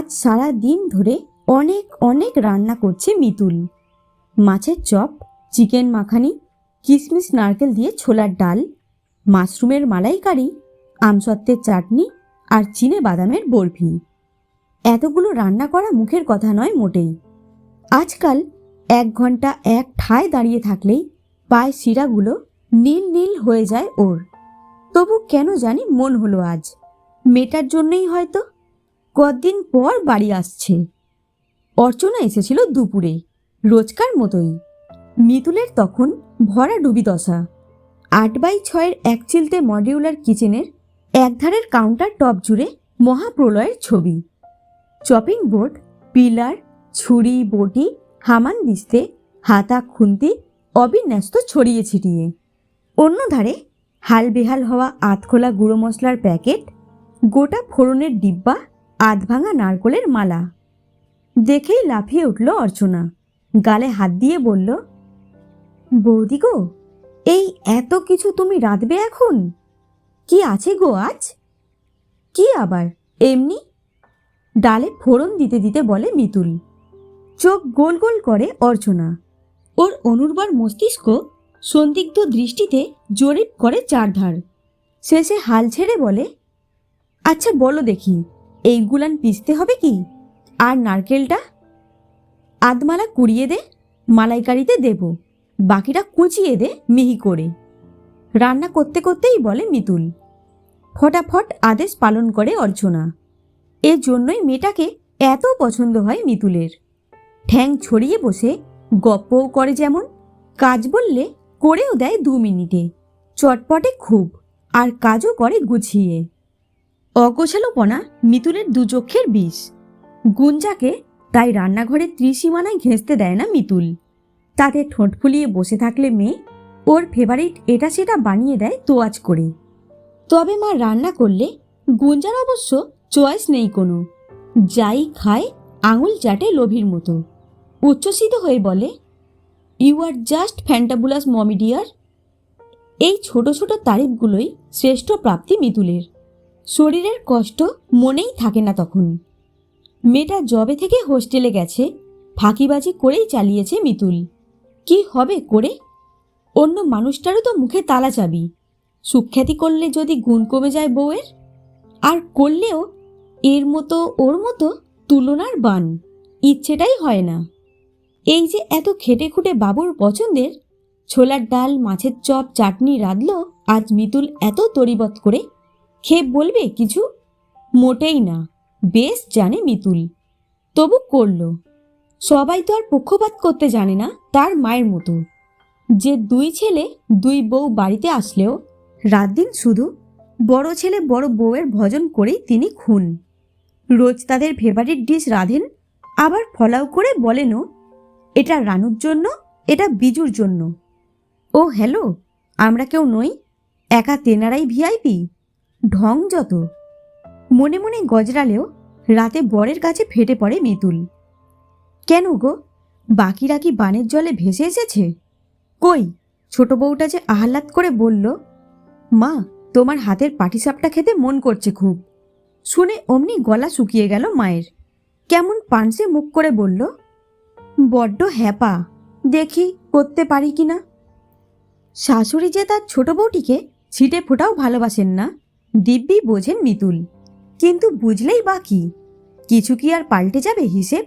আজ সারা দিন ধরে অনেক অনেক রান্না করছে মিতুল। মাছের চপ, চিকেন মাখানি কিশমিশ নারকেল দিয়ে ছোলার ডাল, মাশরুমের মালাইকারি, আমসত্ত্বের চাটনি আর চিনে বাদামের বরফি। এতগুলো রান্না করা মুখের কথা নয় মোটেই। আজকাল এক ঘণ্টা এক ঠায় দাঁড়িয়ে থাকলেই পায়ের শিরাগুলো নীল নীল হয়ে যায় ওর। তবু কেন জানি মন হলো আজ। মেয়েটার জন্যই হয়তো কদিন পর বাড়ি আসছে। অর্চনা এসেছিল দুপুরে, রোজকার মতোই। মিতুলের তখন ভরা ডুবি দশা। আট বাই ছয়ের এক চিলতে মডিউলার কিচেনের একধারের কাউন্টার টপ জুড়ে মহাপ্রলয়ের ছবি। চপিং বোর্ড, পিলার, ছুরি, বটি, হামান দিস্তে, হাতা, খুন্তি অবিন্যস্ত ছড়িয়ে ছিটিয়ে। অন্য ধারে হাল বেহাল হওয়া আতখোলা গুঁড়ো মশলার প্যাকেট, গোটা ফোড়নের ডিব্বা আধভাঙা নারকলের মালা। দেখেই লাফিয়ে উঠল অর্চনা। গালে হাত দিয়ে বলল, বৌদি গো, এই এত কিছু তুমি রাঁধবে এখন? কি আছে গো আজ? কি আবার, এমনি? ডালে ফোড়ন দিতে দিতে বলে মিতুল। চোখ গোল গোল করে অর্চনা। ওর অনুর্বর মস্তিষ্ক সন্দিগ্ধ দৃষ্টিতে জরিপ করে চারধার। শেষে হাল ছেড়ে বলে আচ্ছা বলো দেখি এই গুলান পিসতে হবে কি? আর নারকেলটা? আধমালা কুড়িয়ে দে, মালাইকারিতে দেব। বাকিটা কুচিয়ে দে মিহি করে। রান্না করতে করতেই বলে মিতুল। ফটাফট আদেশ পালন করে অর্চনা। এর জন্যই মেয়েটাকে এত পছন্দ হয় মিতুলের। ঠ্যাং ছড়িয়ে বসে গপ্পও করে যেমন, কাজ বললে করেও দেয় দু মিনিটে। চটপটে খুব, আর কাজও করে গুছিয়ে। অগোছালোপনা মিতুলের দুচক্ষের বিষ। গুঞ্জাকে তাই রান্নাঘরের ত্রিসীমানায় ঘেঁচতে দেয় না মিতুল। তাতে ঠোঁট ফুলিয়ে বসে থাকলে মেয়ে ওর ফেভারিট এটা সেটা বানিয়ে দেয় তোয়াজ করে। তবে মা রান্না করলে গুঞ্জার অবশ্য চয়েস নেই কোনো। যাই খায়, আঙুল চাটে লোভীর মতো। উচ্ছ্বসিত হয়ে বলে ইউ আর জাস্ট ফ্যান্টাবুলাস মমিডিয়ার এই ছোট ছোট তারিফগুলোই শ্রেষ্ঠ প্রাপ্তি মিতুলের। শরীরের কষ্ট মনেই থাকে না তখন। মেয়েটা জবে থেকে হোস্টেলে গেছে, ফাঁকিবাজি করেই চালিয়েছে মিতুল। কি হবে করে? অন্য মানুষটারও তো মুখে তালা চাবি। সুখ্যাতি করলে যদি গুণ কমে যায় বউয়ের, আর করলেও এর মতো ওর মতো তুলনার বান, ইচ্ছেটাই হয় না। এই যে এত খেটে খুঁটে বাবুর পছন্দের, ছোলার ডাল, মাছের চপ, চাটনি, রাঁধল, আজ মিতুল এত তরিবত করে খেয়ে বলবে কিছু? মোটেই না। বেশ জানে মিতুল। তবু করল। সবাই তো আর পক্ষপাত করতে জানে না তার মায়ের মতো। যে দুই ছেলে দুই বউ বাড়িতে আসলেও রাত দিন শুধু বড় ছেলে বড় বউয়ের ভজন করেই তিনি খুন। রোজ তাদের ফেভারিট ডিশ রাঁধেন, আবার ফলাও করে বলেনও, এটা রানুর জন্য, এটা বিজুর জন্য। ও হ্যালো আমরা কেউ নই, একা তেনারাই ভিআইপি ঢং যত। মনে মনে গজরালেও রাতে বরের কাছে ফেটে পড়ে মিতুল। কেন গো? বাকিরা কি বানের জলে ভেসে এসেছে? কই? ছোট বউটা যে আহ্লাদ করে বলল, মা, তোমার হাতের পাটিসাপটা খেতে মন করছে খুব। শুনে অমনি গলা শুকিয়ে গেল মায়ের। কেমন পানসে মুখ করে বলল, বড্ড হ্যাপা, দেখি করতে পারি কি না? শাশুড়ি যে তার ছোট বউটিকে ছিটে ফোটাও ভালোবাসেন না দিব্যি বোঝেন মিতুল। কিন্তু বুঝলেই বা কি? কিছু কি আর পাল্টে যাবে হিসেব?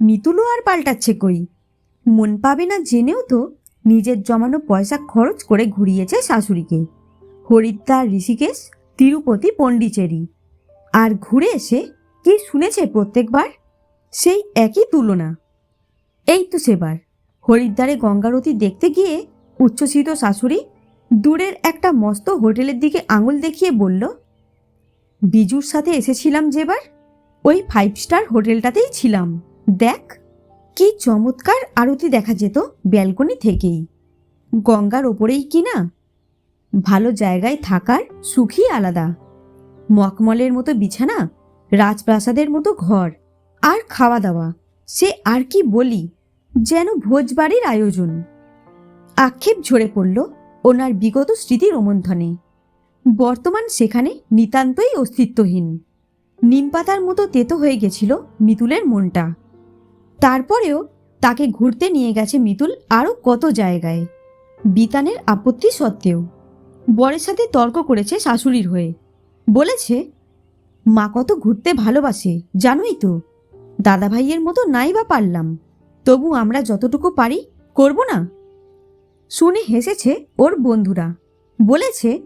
মিতুলও আর পাল্টাচ্ছে কই? মন পাবে না জেনেও তো নিজের জমানো পয়সা খরচ করে ঘুরিয়েছে শাশুড়িকে। হরিদ্বার, ঋষিকেশ, তিরুপতি পণ্ডিচেরি আর ঘুরে এসে কি শুনেছে প্রত্যেকবার? সেই একই তুলনা। এই তো সেবার। হরিদ্বারে গঙ্গারতি দেখতে গিয়ে উচ্ছ্বসিত শাশুড়ি দূরের একটা মস্ত হোটেলের দিকে আঙুল দেখিয়ে বলল, বিজুর সাথে এসেছিলাম যেবার? ওই ফাইভ স্টার হোটেলটাতেই ছিলাম। দেখ, কি চমৎকার আরতি দেখা যেত ব্যালকনি থেকেই। গঙ্গার ওপরেই কি না? ভালো জায়গায় থাকার সুখই আলাদা। মকমলের মতো বিছানা, রাজপ্রাসাদের মতো ঘর, আর খাওয়া দাওয়া। সে আর কি বলি, যেন ভোজবাড়ির আয়োজন। আক্ষেপ ঝরে পড়ল ওনার বিগত স্মৃতি রোমন্থনে বর্তমান সেখানে নিতান্তই অস্তিত্বহীন। নিমপাতার মতো তেতো হয়ে গেছিল মিতুলের মনটা। তারপরেও তাকে ঘুরতে নিয়ে গেছে মিতুল আরও কত জায়গায়। বিতানের আপত্তি সত্ত্বেও। বরের সাথে তর্ক করেছে শাশুড়ির হয়ে। বলেছে, মা কত ঘুরতে ভালোবাসে, জানোই তো। দাদা ভাইয়ের মতো নাই বা পারলাম। তবু আমরা যতটুকু পারি করব না? শুনে হেসেছে ওর বন্ধুরা। বলেছে,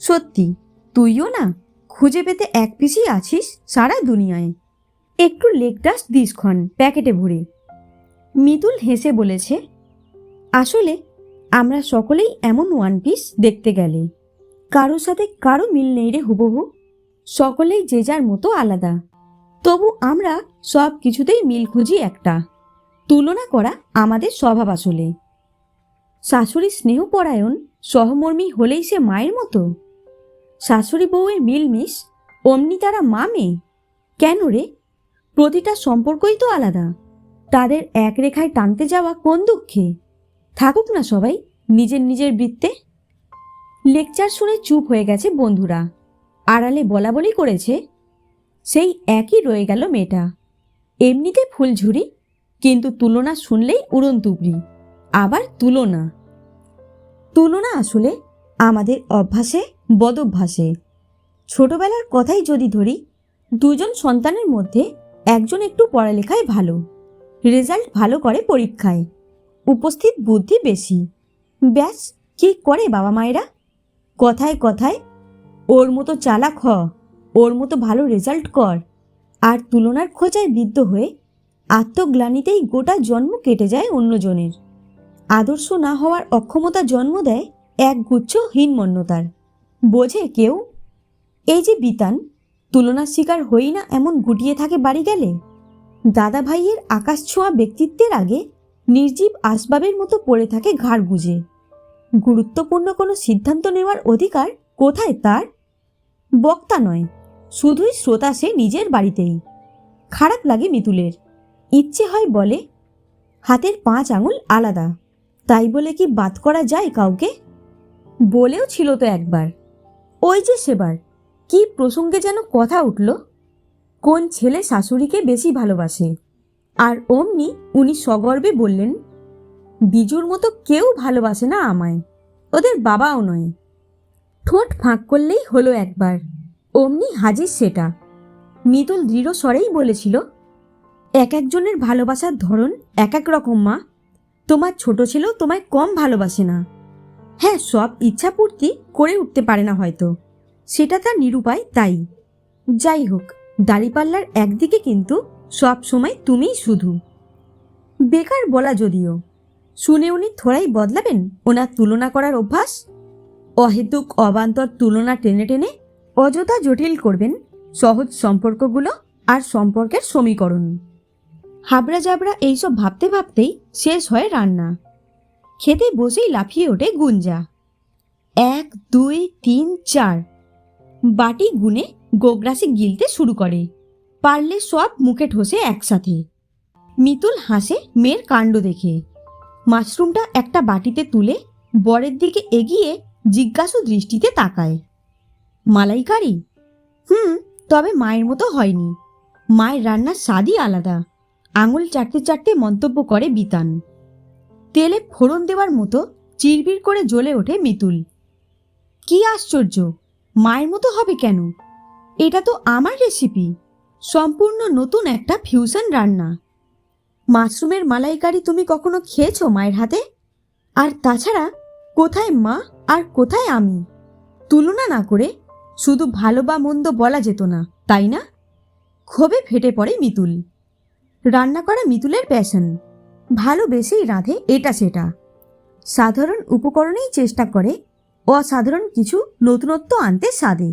সত্যি, তুইও না খুঁজে পেতে এক পিসই আছিস সারা দুনিয়ায়। একটু লেগ দিস ক্ষণ প্যাকেটে ভরে। মিতুল হেসে বলেছে, আসলে আমরা সকলেই এমন ওয়ান পিস দেখতে গেলে। কারোর সাথে কারও মিল নেই রে হুবহু। সকলেই যে যার মতো আলাদা। তবু আমরা সব কিছুতেই মিল খুঁজি একটা। তুলনা করা আমাদের স্বভাব আসলে। শাশুড়ি স্নেহপরায়ণ সহমর্মী হলেই সে মায়ের মতো? শাশুড়ি বউয়ের মিলমিশ, অমনি তারা মা মেয়ে? কেন রে? প্রতিটা সম্পর্কই তো আলাদা। তাদের এক রেখায় টানতে যাওয়া কোন দুঃখে? থাকুক না সবাই, নিজের নিজের বৃত্তে। লেকচার শুনে চুপ হয়ে গেছে বন্ধুরা। আড়ালে বলা বলি করেছে, সেই একই রয়ে গেল মেয়েটা। এমনিতে ফুলঝুরি, কিন্তু তুলনা শুনলেই উড়ন তুবড়ি আবার তুলনা। তুলনা আসলে আমাদের অভ্যাসে, বদভ্যাসে। ছোটবেলার কথাই যদি ধরি, দুজন সন্তানের মধ্যে একজন একটু পড়ালেখায় ভালো, রেজাল্ট ভালো করে পরীক্ষায়, উপস্থিত বুদ্ধি বেশি। ব্যাস, কি করে বাবা মায়েরা? কথায় কথায়, ওর মতো চালাক হ, ওর মতো ভালো রেজাল্ট কর। আর তুলনার খোঁজায় বিদ্ধ হয়ে আত্মগ্লানিতেই গোটা জন্ম কেটে যায় অন্যজনের। আদর্শ না হওয়ার অক্ষমতা জন্ম দেয় এক গুচ্ছ হীনমন্যতার। বোঝে কেউ? এই যে বিতান, তুলনার শিকার হই না এমন গুটিয়ে থাকে বাড়ি গেলে? দাদা ভাইয়ের আকাশ ছোঁয়া ব্যক্তিত্বের আগে নির্জীব আসবাবের মতো পড়ে থাকে ঘাড় গুজে। গুরুত্বপূর্ণ কোনো সিদ্ধান্ত নেওয়ার অধিকার কোথায় তার? বক্তা নয়, শুধুই শ্রোতা সে নিজের বাড়িতেই। খারাপ লাগে মিতুলের। ইচ্ছে হয় বলে, হাতের পাঁচ আঙুল আলাদা। তাই বলে কি বাদ করা যায় কাউকে? বলেও ছিল তো একবার। ওই যে সেবার, কি প্রসঙ্গে যেন কথা উঠল। কোন ছেলে শাশুড়িকে বেশি ভালোবাসে? আর অমনি উনি সগর্বে বললেন, বিজুর মতো কেউ ভালোবাসে না আমায়, ওদের বাবাও নয়। ঠোঁট ফাঁক করলেই হলো একবার। অমনি হাজির সেটা। মিতুল দৃঢ় স্বরেই বলেছিল, এক একজনের ভালোবাসার ধরন এক এক রকম মা। তোমার ছোট ছেলেও তোমায় কম ভালোবাসে না। হ্যাঁ সব ইচ্ছা পূর্তি করে উঠতে পারে না হয়তো। সেটা তার নিরুপায় তাই। যাই হোক, দাড়িপাল্লার একদিকে কিন্তু সব সময় তুমিই শুধু। বেকার বলা যদিও, শুনে উনি থোড়াই বদলাবেন ওনার তুলনা করার অভ্যাস? অহেতুক অবান্তর তুলনা টেনে টেনে অযথা জটিল করবেন সহজ সম্পর্কগুলো আর সম্পর্কের সমীকরণ। হাবড়া জাবড়া এইসব ভাবতে ভাবতেই শেষ হয় রান্না। খেতে বসেই লাফিয়ে ওঠে গুঞ্জা। এক, দুই, তিন, চার। বাটি গুনে গোগ্রাসে গিলতে শুরু করে। পারলে সব মুখে ঠোসে একসাথে। মিতুল হাসে মেয়ের কাণ্ড দেখে। মাশরুমটা একটা বাটিতে তুলে বরের দিকে এগিয়ে জিজ্ঞাসু দৃষ্টিতে তাকায়। মালাইকারি? হুম, তবে মায়ের মতো হয়নি। মায়ের রান্নার স্বাদই আলাদা। আঙুল চাটতে চাটতে মন্তব্য করে বিতান। তেলে ফোড়ন দেওয়ার মতো চিরবির করে জ্বলে ওঠে মিতুল। কি আশ্চর্য! মায়ের মতো হবে কেন? এটা তো আমার রেসিপি সম্পূর্ণ নতুন একটা ফিউশন রান্না। মাশরুমের মালাইকারি তুমি কখনো খেয়েছো মায়ের হাতে? আর তাছাড়া, কোথায় মা আর কোথায় আমি? তুলনা না করে শুধু ভালো বা মন্দ বলা যেত না, তাই না? ক্ষোভে ফেটে পড়ে মিতুল। রান্না করা মিতুলের প্যাশন ভালোবেসেই রাঁধে এটা সেটা। সাধারণ উপকরণেই চেষ্টা করে, অসাধারণ কিছু নতুনত্ব আনতে সাদে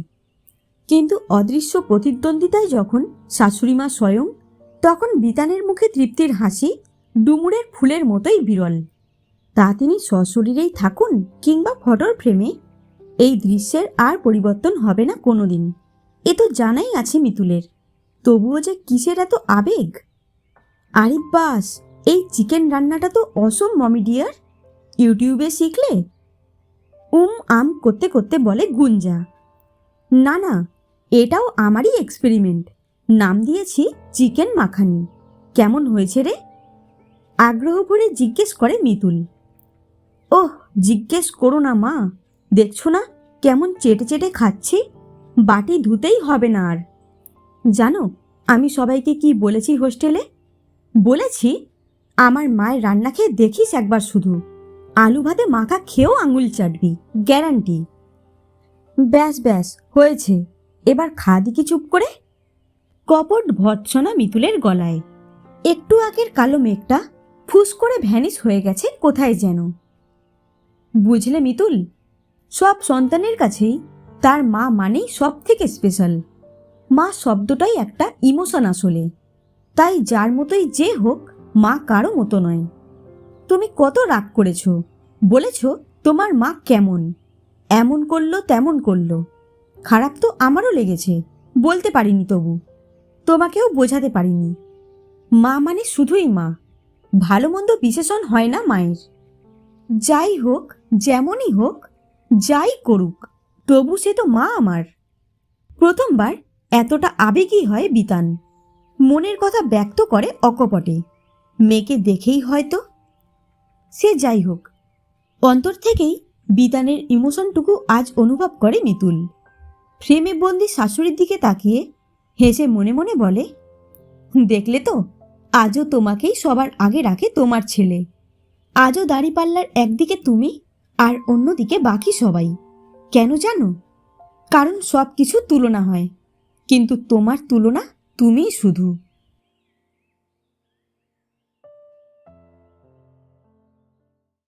কিন্তু অদৃশ্য প্রতিদ্বন্দ্বিতায় যখন শাশুড়িমা স্বয়ং, তখন বিতানের মুখে তৃপ্তির হাসি ডুমুরের ফুলের মতোই বিরল। তা তিনি সশরীরেই থাকুন কিংবা ফটোর ফ্রেমে, এই দৃশ্যের আর পরিবর্তন হবে না কোনোদিন। এ তো জানাই আছে মিতুলের। তবুও যে কিসের এত আবেগ? আরে বাস, এই চিকেন রান্নাটা তো অসম মমি ডিয়ার ইউটিউবে শিখলে? উম, আম করতে করতে বলে গুঞ্জা। না না, এটাও আমারই এক্সপেরিমেন্ট নাম দিয়েছি চিকেন মাখানি। কেমন হয়েছে রে? আগ্রহ ভরে জিজ্ঞেস করে মিতুল। ওহ, জিজ্ঞেস করো না মা। দেখছ না, কেমন চেটে চেটে খাচ্ছি? বাটি ধুতেই হবে না আর। জানো, আমি সবাইকে কি বলেছি হোস্টেলে বলেছি, আমার মায়ের রান্না খেয়ে দেখিস একবার শুধু। আলু ভাতে মাখা খেয়েও আঙুল চাটবি গ্যারান্টি ব্যাস ব্যাস, হয়েছে। এবার খা দিকি চুপ করে। কপট ভৎসনা মিতুলের গলায়। একটু আগের কালো মেঘটা ফুস করে ভ্যানিস হয়ে গেছে কোথায় যেন। বুঝলে মিতুল, সব সন্তানের কাছেই তার মা মানেই সব থেকে স্পেশাল মা শব্দটাই একটা ইমোশন আসলে। তাই যার মতোই যে হোক, মা কারও মতো নয়। তুমি কত রাগ করেছ, বলেছ তোমার মা কেমন, এমন করল, তেমন করল। খারাপ তো আমারও লেগেছে, বলতে পারিনি তবু, তোমাকেও বোঝাতে পারিনি। মা মানে শুধুই মা, ভালো মন্দ বিশেষণ হয় না মায়ের। যাই হোক, যেমনই হোক, যাই করুক, তবু সে তো মা আমার। প্রথমবার এতটা আবেগী হয় বিতান। মনের কথা ব্যক্ত করে অকপটে। মেয়েকে দেখেই হয়তো। সে যাই হোক, অন্তর থেকেই বিতানের ইমোশনটুকু আজ অনুভব করে মিতুল। ফ্রেমে বন্দি শাশুড়ির দিকে তাকিয়ে হেসে মনে মনে বলে, দেখলে তো, আজও তোমাকেই সবার আগে রাখে তোমার ছেলে। আজও দাড়িপাল্লার একদিকে তুমি আর অন্যদিকে বাকি সবাই। কেন জানো? কারণ সব কিছু তুলনা হয়। কিন্তু তোমার তুলনা তুমিই শুধু